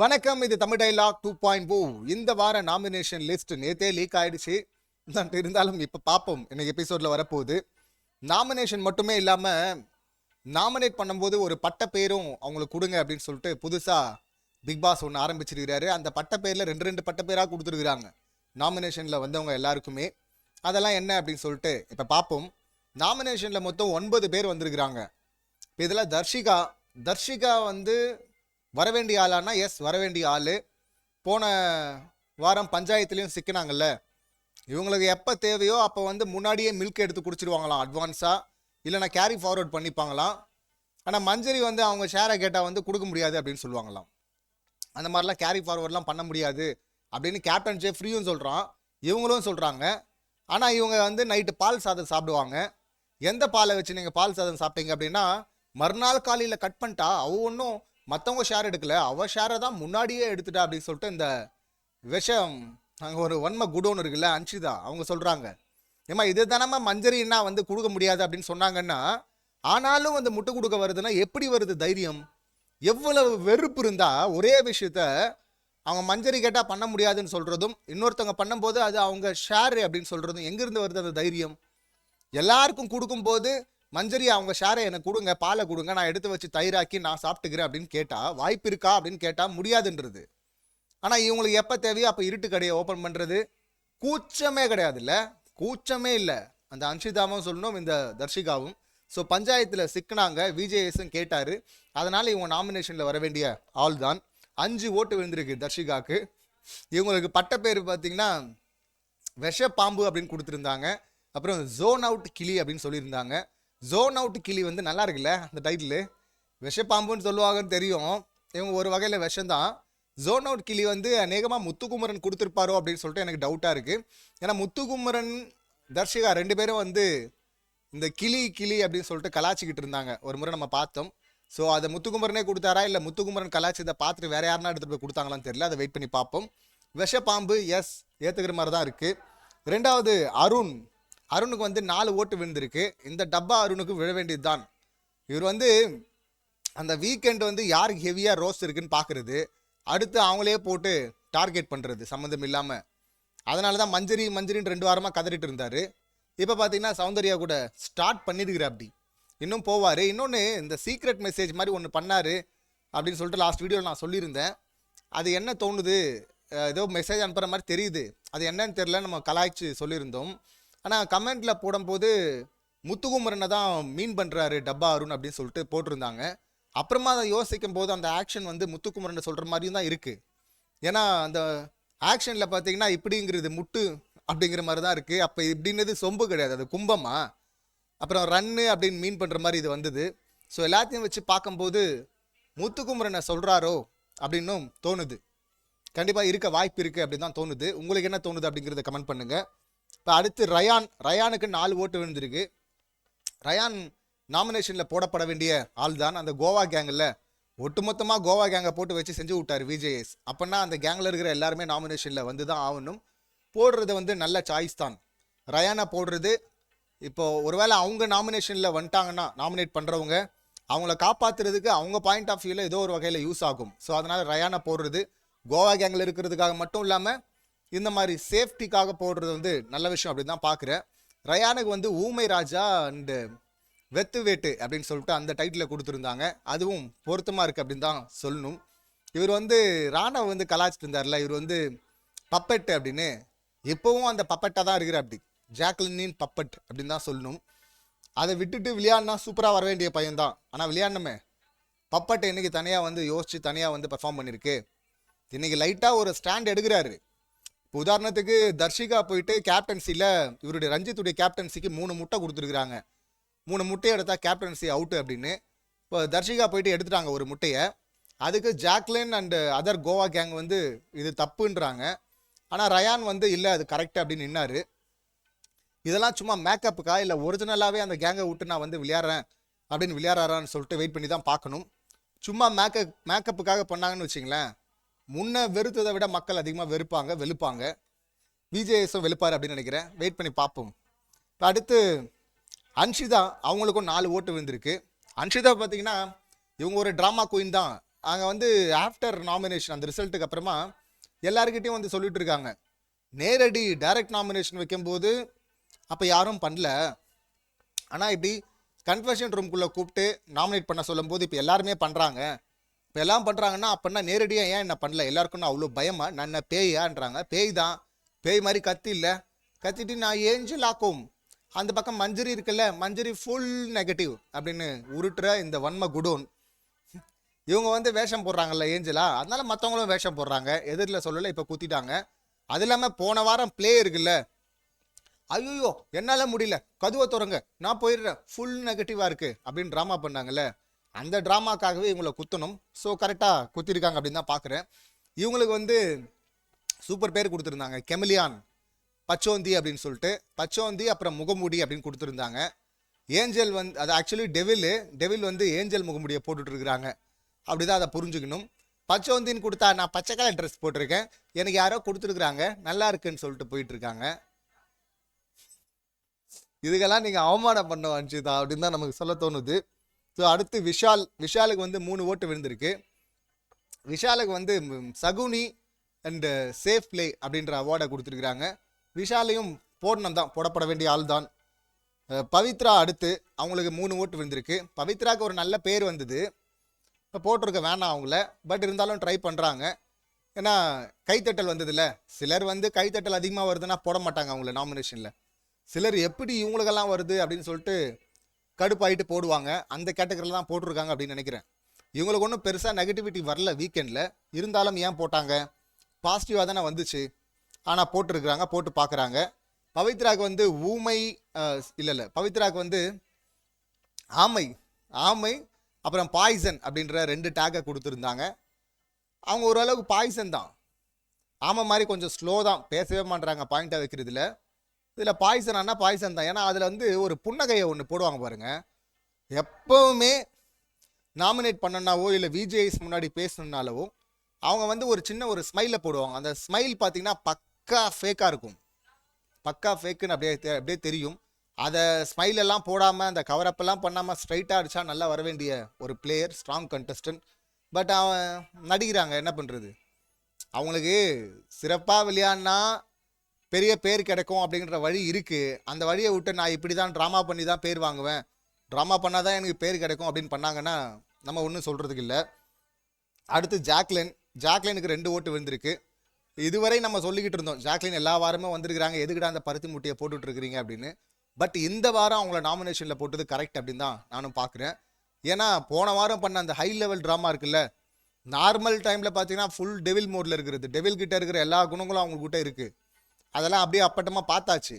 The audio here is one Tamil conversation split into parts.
வணக்கம் இது Tamil dialogue two point O. இந்த வார நாமினேஷன் லிஸ்ட் நேத்தே லீக் ஆயிடுச்சு. பட் இருந்தாலும் இப்போ பார்ப்போம் இன்னைக்கு எபிசோடில் வரப்போகுது. நாமினேஷன் மட்டுமே இல்லாமல் நாமினேட் பண்ணும்போது ஒரு பட்ட பேரும் அவங்களுக்கு கொடுங்க அப்படின்னு சொல்லிட்டு புதுசாக பிக் பாஸ் ஒன்று ஆரம்பிச்சிருக்கிறாரு. அந்த பட்ட பேரில் ரெண்டு ரெண்டு பட்ட பேராக கொடுத்துருக்குறாங்க. நாமினேஷனில் வந்தவங்க எல்லாருக்குமே. அதெல்லாம் என்ன அப்படின்னு சொல்லிட்டு இப்போ பார்ப்போம் நாமினேஷனில் மொத்தம் ஒன்பது பேர் வந்திருக்கிறாங்க. இப்போ இதில் தர்ஷிகா தர்ஷிகா வந்து வர வேண்டிய ஆளானா? எஸ் வர வேண்டிய ஆள். போன வாரம் பஞ்சாயத்துலேயும் சிக்கினாங்கல்ல. இவங்களுக்கு எப்போ தேவையோ அப்போ வந்து முன்னாடியே மில்க் எடுத்து குடிச்சிருவாங்களாம் அட்வான்ஸாக இல்லைனா கேரி ஃபார்வர்ட் பண்ணிப்பாங்களாம். ஆனால் மஞ்சரி வந்து அவங்க ஷேரை கேட்டால் வந்து கொடுக்க முடியாது அப்படின்னு சொல்லுவாங்களாம். அந்த மாதிரிலாம் கேரி ஃபார்வர்ட்லாம் பண்ண முடியாது அப்படின்னு கேப்டன் ஜே ஃப்ரீயும் சொல்கிறான் இவங்களும் சொல்கிறாங்க ஆனால் இவங்க வந்து நைட்டு பால் சாதம் சாப்பிடுவாங்க. எந்த பாலை வச்சு நீங்கள் பால் சாதம் சாப்பிட்டீங்க அப்படின்னா மறுநாள் காலையில் கட் பண்ணிட்டா அவ ஒன்றும் மற்றவங்க ஷேர் எடுக்கல. அவள் ஷேரை தான் முன்னாடியே எடுத்துட்டா அப்படின்னு சொல்லிட்டு இந்த விஷம் அங்கே ஒரு வன்ம குடோன் இருக்குல்ல அன்ஷிதா அவங்க சொல்கிறாங்க ஏம்மா இது தானம்மா மஞ்சரின்னா வந்து கொடுக்க முடியாது அப்படின்னு சொன்னாங்கன்னா ஆனாலும் வந்து முட்டு கொடுக்க வருதுன்னா எப்படி வருது தைரியம்? எவ்வளவு வெறுப்பு இருந்தால் ஒரே விஷயத்த அவங்க மஞ்சரி கேட்டால் பண்ண முடியாதுன்னு சொல்கிறதும் இன்னொருத்தவங்க பண்ணும்போது அது அவங்க ஷேர் அப்படின்னு சொல்கிறதும் எங்கேருந்து வருது அந்த தைரியம்? எல்லாருக்கும் கொடுக்கும்போது மஞ்சரி அவங்க ஷேரை எனக்கு கொடுங்க பாலை கொடுங்க நான் எடுத்து வச்சு தயிராக்கி நான் சாப்பிட்டுக்கிறேன் அப்படின்னு கேட்டால் வாய்ப்பு இருக்கா அப்படின்னு கேட்டால் முடியாதுன்றது. ஆனால் இவங்களுக்கு எப்போ தேவையோ அப்போ இருட்டு கடையை ஓப்பன் பண்ணுறது கூச்சமே கிடையாதுல்ல? கூச்சமே இல்லை. அந்த அன்ஷிதாவும் சொல்லணும் இந்த தர்ஷிகாவும். ஸோ பஞ்சாயத்தில் சிக்கினாங்க விஜேஎஸும் கேட்டார். அதனால் இவங்க நாமினேஷனில் வர வேண்டிய ஆள் தான். அஞ்சு ஓட்டு விழுந்திருக்கு தர்ஷிகாவுக்கு இவங்களுக்கு பட்ட பேர் பார்த்தீங்கன்னா விஷ பாம்பு அப்படின்னு கொடுத்துருந்தாங்க. அப்புறம் ஜோன் அவுட் கிளி அப்படின்னு சொல்லியிருந்தாங்க. ஜோன் அவுட் கிளி வந்து நல்லா இருக்குல்ல அந்த டைட்டில் விஷப்பாம்புன்னு சொல்லுவாங்கன்னு தெரியும். இவங்க ஒரு வகையில் விஷம்தான். ஜோன் அவுட் கிளி வந்து அநேகமாக முத்துக்குமரன் கொடுத்துருப்பாரோ அப்படின்னு சொல்லிட்டு எனக்கு டவுட்டாக இருக்குது ஏன்னா முத்துக்குமரன் தர்ஷிகா ரெண்டு பேரும் வந்து இந்த கிளி கிளி அப்படின்னு சொல்லிட்டு கலாச்சிக்கிட்டு இருந்தாங்க. ஒரு முறை நம்ம பார்த்தோம். ஸோ அதை முத்துக்குமரனே கொடுத்தாரா? இல்லை முத்துக்குமரன் கலாச்சி பார்த்துட்டு வேற யாருன்னா எடுத்துகிட்டு போய் கொடுத்தாங்களான்னு தெரியல. அதை வெயிட் பண்ணி பார்ப்போம். விஷப்பாம்பு எஸ் ஏற்றுக்கிற மாதிரி தான் இருக்குது ரெண்டாவது அருண். அருணுக்கு வந்து நாலு ஓட்டு விழுந்திருக்கு. இந்த டப்பா அருணுக்கு விழ வேண்டியது தான் இவர் வந்து அந்த வீக்கெண்ட் வந்து யாருக்கு ஹெவியாக ரோஸ் இருக்குன்னு பார்க்குறது அடுத்து அவங்களே போட்டு டார்கெட் பண்ணுறது சம்மந்தம் இல்லாமல் அதனால தான் மஞ்சரி மஞ்சரின்னு ரெண்டு வாரமாக கதறிட்டு இருந்தார். இப்போ பார்த்தீங்கன்னா சௌந்தர்யா கூட ஸ்டார்ட் பண்ணியிருக்கிற அப்படி. இன்னும் போவார். இன்னொன்று இந்த சீக்ரெட் மெசேஜ் மாதிரி ஒன்று பண்ணார் அப்படின்னு சொல்லிட்டு லாஸ்ட் வீடியோவில் நான் சொல்லியிருந்தேன். அது என்ன தோணுது? ஏதோ மெசேஜ் அனுப்புகிற மாதிரி தெரியுது. அது என்னன்னு தெரில நம்ம கலாய்ச்சி சொல்லியிருந்தோம். ஆனால் கமெண்ட்டில் போடும்போது முத்துகுமரனை தான் மீன் பண்ணுறாரு டப்பா அருண் அப்படின்னு சொல்லிட்டு போட்டிருந்தாங்க. அப்புறமா அதை யோசிக்கும் போது அந்த ஆக்ஷன் வந்து முத்துக்குமரன் சொல்கிற மாதிரியும் தான் இருக்குது ஏன்னா அந்த ஆக்ஷனில் பார்த்தீங்கன்னா இப்படிங்கிறது முட்டு அப்படிங்கிற மாதிரி தான் இருக்குது அப்போ இப்படின்றது சொம்பு கிடையாது அது கும்பமா? அப்புறம் ரன்னு அப்படின்னு மீன் பண்ணுற மாதிரி இது வந்தது. ஸோ எல்லாத்தையும் வச்சு பார்க்கும்போது முத்துக்குமரனை சொல்கிறாரோ அப்படின்னும் தோணுது. கண்டிப்பாக இருக்க வாய்ப்பு இருக்குது அப்படின்னு தான் தோணுது. உங்களுக்கு என்ன தோணுது அப்படிங்கிறத கமெண்ட் பண்ணுங்கள் இப்போ அடுத்து ரயான் ரயானுக்கு நாலு ஓட்டு விழுந்திருக்கு. ரயான் நாமினேஷனில் போடப்பட வேண்டிய ஆள் தான் அந்த கோவா கேங்கில் ஒட்டுமொத்தமாக கோவா கேங்கை போட்டு வச்சு செஞ்சு விட்டார் விஜேஎஸ். அப்போனா அந்த கேங்கில் இருக்கிற எல்லாருமே நாமினேஷனில் வந்து தான் ஆகணும். போடுறது வந்து நல்ல சாய்ஸ் தான். ரயானை போடுறது இப்போ ஒருவேளை அவங்க நாமினேஷனில் வந்துட்டாங்கன்னா நாமினேட் பண்ணுறவங்க அவங்கள காப்பாற்றுறதுக்கு அவங்க பாயிண்ட் ஆஃப் வியூவில் ஏதோ ஒரு வகையில் யூஸ் ஆகும். ஸோ அதனால் ரயானை போடுறது கோவா கேங்கில் இருக்கிறதுக்காக மட்டும் இல்லாமல் இந்த மாதிரி சேஃப்டிக்காக போடுறது வந்து நல்ல விஷயம் அப்படின்னு தான் பார்க்குறேன். ரயானுக்கு வந்து ஊமை ராஜா அண்டு வெத்து வேட்டு அப்படின்னு சொல்லிட்டு அந்த டைட்டில் கொடுத்துருந்தாங்க. அதுவும் பொருத்தமாக இருக்குது அப்படின்னு தான் சொல்லணும். இவர் வந்து ராணவ வந்து கலாச்சிட்டு இருந்தார்ல இவர் வந்து பப்பெட் அப்படின்னு. இப்போவும் அந்த பப்பெட்டாக தான் இருக்கிற அப்படி. ஜாக்லினின் பப்பட் அப்படின்னு தான் சொல்லணும். அதை விட்டுட்டு விளையாடினா சூப்பராக வர வேண்டிய பையன்தான் ஆனால் விளையாடணுமே. பப்பட் இன்னைக்கு தனியாக வந்து யோசிச்சு தனியாக வந்து பர்ஃபார்ம் பண்ணியிருக்கு இன்னைக்கு லைட்டாக ஒரு ஸ்டாண்ட் எடுக்கிறாரு. இப்போ உதாரணத்துக்கு தர்ஷிகா போயிட்டு கேப்டன்சியில் இவருடைய ரஞ்சித்துடைய கேப்டன்சிக்கு மூணு முட்டை கொடுத்துருக்குறாங்க. மூணு முட்டையை எடுத்தால் கேப்டன்சி அவுட்டு அப்படின்னு. இப்போ தர்ஷிகா போயிட்டு எடுத்துட்டாங்க ஒரு முட்டையை. அதுக்கு Jacqueline and other Goa gang வந்து இது தப்புன்றாங்க. ஆனால் ரயான் வந்து இல்லை அது கரெக்ட் அப்படின்னு நின்னார். இதெல்லாம் சும்மா மேக்கப்புக்கா இல்லை ஒரிஜினலாகவே அந்த கேங்கை விட்டு நான் வந்து விளையாடுறேன் அப்படின்னு விளையாடுறாரான்னு சொல்லிட்டு வெயிட் பண்ணி தான் பார்க்கணும். சும்மா மேக்கப் மேக்கப்புக்காக பண்ணாங்கன்னு வச்சிங்களேன். முன்ன வெறுத்ததை விட மக்கள் அதிகமாக வெறுப்பாங்க வெளுப்பாங்க. விஜேஎஸும் வெளுப்பார் அப்படின்னு நினைக்கிறேன். வெயிட் பண்ணி பார்ப்போம் இப்போ அடுத்து அன்ஷிதா அவங்களுக்கும் நாலு ஓட்டு விழுந்திருக்கு. அன்ஷிதா பார்த்தீங்கன்னா இவங்க ஒரு ட்ராமா குயின் தான். அங்கே வந்து ஆஃப்டர் நாமினேஷன் அந்த ரிசல்ட்டுக்கு அப்புறமா எல்லாருக்கிட்டையும் வந்து சொல்லிட்டு இருக்காங்க. நேரடி டைரக்ட் நாமினேஷன் வைக்கும்போது அப்போ யாரும் பண்ணல. ஆனால் இப்படி கன்ஃபர்ஷன் ரூம்குள்ளே கூப்பிட்டு நாமினேட் பண்ண சொல்லும்போது இப்போ எல்லாருமே பண்ணுறாங்க இப்போ எல்லாம் பண்ணுறாங்கன்னா அப்படின்னா நேரடியாக ஏன் என்ன பண்ணல? எல்லாருக்கும் அவ்வளோ பயமா? நான் என்ன பேயான்றாங்க பேய் தான் பேய் மாதிரி கத்தி இல்லை. கத்திட்டு நான் ஏஞ்சல் ஆக்கும் அந்த பக்கம் மஞ்சரி இருக்குல்ல மஞ்சரி ஃபுல் நெகட்டிவ் அப்படின்னு உருட்டுற இந்த வன்ம குடோன். இவங்க வந்து வேஷம் போடுறாங்கல்ல ஏஞ்சலா? அதனால மற்றவங்களும் வேஷம் போடுறாங்க. எதிரில் சொல்லலை இப்போ குத்திட்டாங்க. அது இல்லாமல் போன வாரம் ப்ளே இருக்குல்ல. ஐயோ என்னால் முடியல. கதுவை துறங்க. நான் போயிடுறேன். ஃபுல் நெகட்டிவாக இருக்குது அப்படின்னு ட்ராமா பண்ணாங்கல்ல. அந்த ட்ராமாக்காகவே இவங்களை குத்தணும். ஸோ கரெக்டாக குத்திருக்காங்க அப்படின்னு தான் பார்க்குறேன் இவங்களுக்கு வந்து சூப்பர் பேர் கொடுத்துருந்தாங்க. கெமிலியான் பச்சோந்தி அப்படின்னு சொல்லிட்டு. பச்சோந்தி அப்புறம் முகமூடி அப்படின்னு கொடுத்துருந்தாங்க. ஏஞ்சல் வந்து அது ஆக்சுவலி டெவில் டெவில் வந்து ஏஞ்சல் முகமூடியை போட்டுட்ருக்குறாங்க அப்படி தான் அதை புரிஞ்சுக்கணும். பச்சோந்தின்னு கொடுத்தா நான் பச்சை கலர் ட்ரெஸ் போட்டிருக்கேன். எனக்கு யாரோ கொடுத்துருக்குறாங்க. நல்லா இருக்குன்னு சொல்லிட்டு போயிட்டுருக்காங்க. இதுக்கெல்லாம் நீங்கள் அவமானம் பண்ண அஞ்சுதா அப்படின்னு தான் நமக்கு சொல்ல தோணுது. ஸோ அடுத்து விஷால் விஷாலுக்கு வந்து மூணு ஓட்டு விழுந்திருக்கு. விஷாலுக்கு வந்து சகுனி அண்டு சேஃப் பிளே அப்படின்ற அவார்டை கொடுத்துருக்குறாங்க. விஷாலையும் போடணும் தான் போடப்பட வேண்டிய ஆள் தான். பவித்ரா அடுத்து அவங்களுக்கு மூணு ஓட்டு விழுந்திருக்கு. பவித்ராவுக்கு ஒரு நல்ல பேர் வந்தது. இப்போ போட்டிருக்க வேணாம் அவங்கள பட் இருந்தாலும் ட்ரை பண்ணுறாங்க ஏன்னா கைத்தட்டல் வந்ததில்ல சிலர் வந்து கைத்தட்டல் அதிகமாக வருதுன்னா போட மாட்டாங்க அவங்கள நாமினேஷனில் சிலர் எப்படி இவங்களுக்கெல்லாம் வருது அப்படின்னு சொல்லிட்டு கடுப்பாயிட்டு போடுவாங்க. அந்த கேட்டகரியில் தான் போட்டிருக்காங்க அப்படின்னு நினைக்கிறேன். இவங்களுக்கு ஒன்றும் பெருசாக நெகட்டிவிட்டி வரல வீக்கெண்டில் இருந்தாலும் ஏன் போட்டாங்க? பாசிட்டிவாக தானே வந்துச்சு. ஆனால் போட்டிருக்கிறாங்க போட்டு பார்க்குறாங்க. பவித்ராக்கு வந்து ஊமை இல்லை இல்லை. பவித்ராக்கு வந்து ஆமை ஆமை அப்புறம் பாய்சன் அப்படின்ற ரெண்டு டேக்கை கொடுத்துருந்தாங்க. அவங்க ஓரளவுக்கு பாய்சன் தான். ஆமை மாதிரி கொஞ்சம் ஸ்லோ தான். பேசவே மாட்டேறாங்க பாயிண்ட்டாக வைக்கிறதுல. இதில் பாய்சன் ஆனால் பாய்சன் தான். ஏன்னா அதில் வந்து ஒரு புன்னகையை ஒன்று போடுவாங்க பாருங்க. எப்பவுமே நாமினேட் பண்ணனாவோ இல்லை விஜேஎஸ் முன்னாடி பேசணுன்னாலவோ அவங்க வந்து ஒரு சின்ன ஒரு ஸ்மைலை போடுவாங்க. அந்த ஸ்மைல் பார்த்தீங்கன்னா பக்கா ஃபேக்காக இருக்கும். பக்கா ஃபேக்குன்னு அப்படியே தெ- அப்படியே தெரியும். அதை ஸ்மைல் எல்லாம் போடாமல் அந்த கவரப்பெல்லாம் பண்ணாமல் ஸ்ட்ரைட்டாக அடிச்சா நல்லா வர வேண்டிய ஒரு பிளேயர் ஸ்ட்ராங் கண்டஸ்டன்ட் பட் அவன் நடிக்கிறாங்க. என்ன பண்ணுறது அவங்களுக்கு சிறப்பாக விளையாடினா பெரிய பேர் கிடைக்கும் அப்படிங்கிற வழி இருக்குது அந்த வழியை விட்டு நான் இப்படி தான் ட்ராமா பண்ணி தான் பேர் வாங்குவேன். ட்ராமா பண்ணால் தான் எனக்கு பேர் கிடைக்கும் அப்படின்னு பண்ணாங்கன்னா நம்ம ஒன்றும் சொல்கிறதுக்கு இல்லை. அடுத்து ஜாக்லின். ஜாக்லினுக்கு ரெண்டு ஓட்டு விழுந்திருக்கு. இதுவரை நம்ம சொல்லிக்கிட்டு இருந்தோம் ஜாக்லின் எல்லா வாரமும் வந்திருக்கிறாங்க எதுக்குடா அந்த பருத்தி முட்டையை போட்டுட்ருக்கிறீங்க அப்படின்னு. பட் இந்த வாரம் அவங்கள நாமினேஷனில் போட்டது கரெக்ட் அப்படின்னு தான் நானும் பார்க்குறேன் ஏன்னா போன வாரம் பண்ண அந்த ஹை லெவல் ட்ராமா இருக்குல்ல நார்மல் டைமில் பார்த்தீங்கன்னா ஃபுல் டெவில் மோடில் இருக்கிறது. டெவில் கிட்ட இருக்கிற எல்லா குணங்களும் அவங்கக்கிட்ட இருக்குது அதெல்லாம் அப்படியே அப்பட்டமாக பார்த்தாச்சு.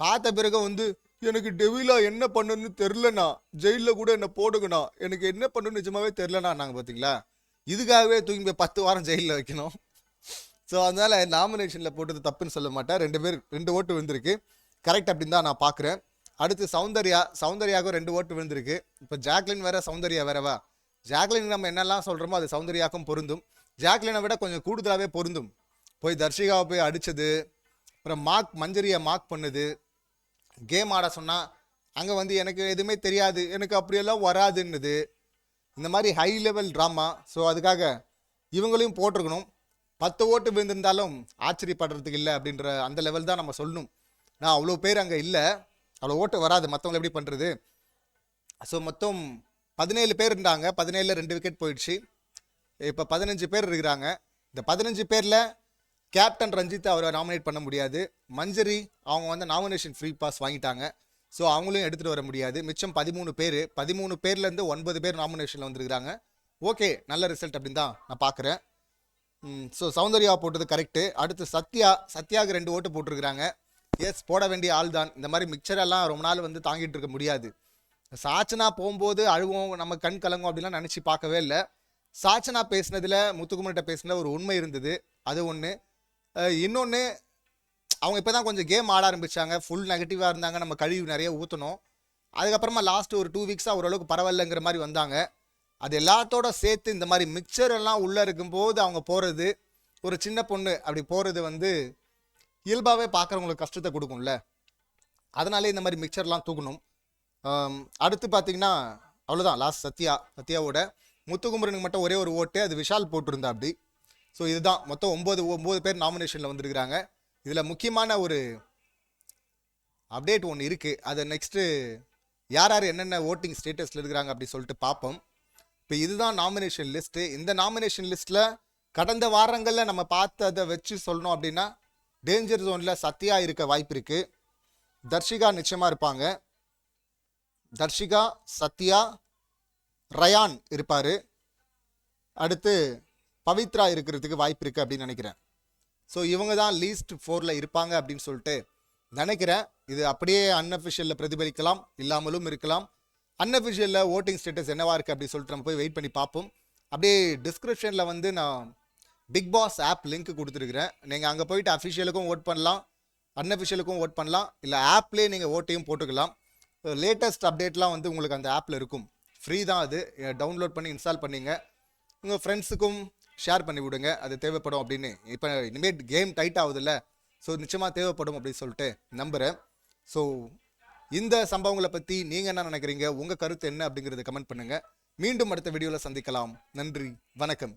பார்த்த பிறகு வந்து எனக்கு டெவிலா என்ன பண்ணுன்னு தெரிலண்ணா. ஜெயிலில் கூட என்ன போடுங்கண்ணா. எனக்கு என்ன பண்ணுன்னு நிஜமாவே தெரிலண்ணா நாங்கள் பார்த்தீங்களா இதுக்காகவே தூக்கி போய் பத்து வாரம் ஜெயிலில் வைக்கணும். ஸோ அதனால் நாமினேஷனில் போட்டது தப்புன்னு சொல்ல மாட்டேன். ரெண்டு பேர் ரெண்டு ஓட்டு விழுந்திருக்கு. கரெக்ட் அப்படின்னு தான் நான் பார்க்குறேன் அடுத்து சௌந்தர்யா சௌந்தர்யாவுக்கும் ரெண்டு ஓட்டு விழுந்திருக்கு. இப்போ ஜாக்லின் வேற சௌந்தர்யா வேறவா? ஜாக்லின் நம்ம என்னெல்லாம் சொல்கிறோமோ அது சௌந்தர்யாக்கும் பொருந்தும். ஜாக்லினை விட கொஞ்சம் கூடுதலாகவே பொருந்தும். போய் தர்ஷிகாவை போய் அடித்தது அப்புறம் மார்க் மஞ்சரியை மார்க் பண்ணுது. கேம் ஆட சொன்னால் அங்கே வந்து எனக்கு எதுவுமே தெரியாது எனக்கு அப்படியெல்லாம் வராதுன்னுது. இந்த மாதிரி ஹை லெவல் ட்ராமா ஸோ அதுக்காக இவங்களையும் போட்டிருக்கணும். பத்து ஓட்டு விழுந்திருந்தாலும் ஆச்சரியப்படுறதுக்கு இல்லை அப்படின்ற அந்த லெவல் தான் நம்ம சொல்லணும். நான் அவ்வளோ பேர் அங்கே இல்லை. அவ்வளோ ஓட்டு வராது. மற்றவங்களை எப்படி பண்ணுறது ஸோ மொத்தம் பதினேழு பேர் இருந்தாங்க. பதினேழில் ரெண்டு விக்கெட் போயிடுச்சு. இப்போ பதினஞ்சு பேர் இருக்கிறாங்க. இந்த பதினஞ்சு பேரில் கேப்டன் ரஞ்சித் அவரை நாமினேட் பண்ண முடியாது. மஞ்சரி அவங்க வந்து நாமினேஷன் ஃப்ரீ பாஸ் வாங்கிட்டாங்க. ஸோ அவங்களையும் எடுத்துகிட்டு வர முடியாது. மிச்சம் பதிமூணு பேர். பதிமூணு பேர்லேருந்து ஒன்பது பேர் நாமினேஷனில் வந்திருக்கிறாங்க. ஓகே நல்ல ரிசல்ட் அப்படின்னு தான் நான் பார்க்குறேன் ஸோ சௌந்தர்யா போட்டது கரெக்டு அடுத்து சத்யா சத்யாவுக்கு ரெண்டு ஓட்டு போட்டிருக்கிறாங்க. எஸ் போட வேண்டிய ஆள் தான் இந்த மாதிரி மிக்சரெல்லாம் ரொம்ப நாள் வந்து தாங்கிட்டு இருக்க முடியாது. சாச்சனா போகும்போது அழுவோம் நம்ம கண் கலங்கும் அப்படிலாம் நினச்சி பார்க்கவே இல்லை. சாச்சனா பேசினதில் முத்துக்குமர்கிட்ட பேசினதில் ஒரு உண்மை இருந்தது. அது ஒன்று இன்னொன்று அவங்க இப்போ தான் கொஞ்சம் கேம் ஆட ஆரம்பித்தாங்க ஃபுல் நெகட்டிவாக இருந்தாங்க. நம்ம கழிவு நிறைய ஊற்றணும் அதுக்கப்புறமா லாஸ்ட் ஒரு டூ வீக்ஸாக ஓரளவுக்கு பரவாயில்லைங்கிற மாதிரி வந்தாங்க. அது எல்லாத்தோட சேர்த்து இந்த மாதிரி மிக்சர் எல்லாம் உள்ளே இருக்கும்போது அவங்க போகிறது ஒரு சின்ன பொண்ணு அப்படி போகிறது வந்து இயல்பாகவே பார்க்குறவங்களுக்கு கஷ்டத்தை கொடுக்கும்ல. அதனாலே இந்த மாதிரி மிக்சர்லாம் தூக்கணும். அடுத்து பார்த்தீங்கன்னா அவ்வளோதான் லாஸ்ட் சத்யா சத்யாவோட முத்துக்குமரனுக்கு மட்டும் ஒரே ஒரு ஓட்டு. அது விஷால் போட்டிருந்தா அப்படி. ஸோ இதுதான். மொத்தம் ஒம்பது ஒம்பது பேர் நாமினேஷனில் வந்திருக்கிறாங்க. இதில் முக்கியமான ஒரு அப்டேட் ஒன்று இருக்குது அதை நெக்ஸ்ட்டு யார் யார் என்னென்ன ஓட்டிங் ஸ்டேட்டஸில் இருக்கிறாங்க அப்படி சொல்லிட்டு பார்ப்போம். இப்போ இதுதான் நாமினேஷன் லிஸ்ட்டு இந்த நாமினேஷன் லிஸ்ட்டில் கடந்த வாரங்களில் நம்ம பார்த்ததை வச்சு சொல்லணும் அப்படின்னா டேஞ்சர் ஜோனில் சத்யா இருக்க வாய்ப்பு இருக்குது தர்ஷிகா நிச்சயமாக இருப்பாங்க. தர்ஷிகா சத்யா ரயான் இருப்பார். அடுத்து பவித்ரா இருக்கிறதுக்கு வாய்ப்பு இருக்குது அப்படின்னு நினைக்கிறேன். ஸோ இவங்க தான் லீஸ்ட் ஃபோரில் இருப்பாங்க அப்படின்னு சொல்லிட்டு நினைக்கிறேன். இது அப்படியே அன்அஃபிஷியலில் பிரதிபலிக்கலாம் இல்லாமலும் இருக்கலாம். அன்அஃபிஷியலில் ஓட்டிங் ஸ்டேட்டஸ் என்னவா இருக்குது அப்படின்னு சொல்லிட்டு நம்ம போய் வெயிட் பண்ணி பார்ப்போம். அப்படியே டிஸ்கிரிப்ஷனில் வந்து நான் பிக் பாஸ் ஆப் லிங்க் கொடுத்துருக்குறேன். நீங்கள் அங்கே போயிட்டு அஃபிஷியலுக்கும் ஓட் பண்ணலாம் அன்அஃபிஷியலுக்கும் ஓட் பண்ணலாம். இல்லை ஆப்லேயே நீங்கள் ஓட்டையும் போட்டுக்கலாம். லேட்டஸ்ட் அப்டேட்லாம் வந்து உங்களுக்கு அந்த ஆப்பில் இருக்கும். ஃப்ரீ தான் அது. டவுன்லோட் பண்ணி இன்ஸ்டால் பண்ணிங்க. உங்கள் ஃப்ரெண்ட்ஸுக்கும் ஷேர் பண்ணி விடுங்க அது தேவைப்படும் அப்படின்னு. இப்போ இனிமேல் கேம் டைட் ஆகுதுல்ல ஸோ நிச்சயமாக தேவைப்படும் அப்படின்னு சொல்லிட்டு நம்புகிறேன் ஸோ இந்த சம்பவங்களை பற்றி நீங்கள் என்ன நினைக்கிறீங்க? உங்கள் கருத்து என்ன அப்படிங்கிறத கமெண்ட் பண்ணுங்கள் மீண்டும் அடுத்த வீடியோவில் சந்திக்கலாம். நன்றி வணக்கம்.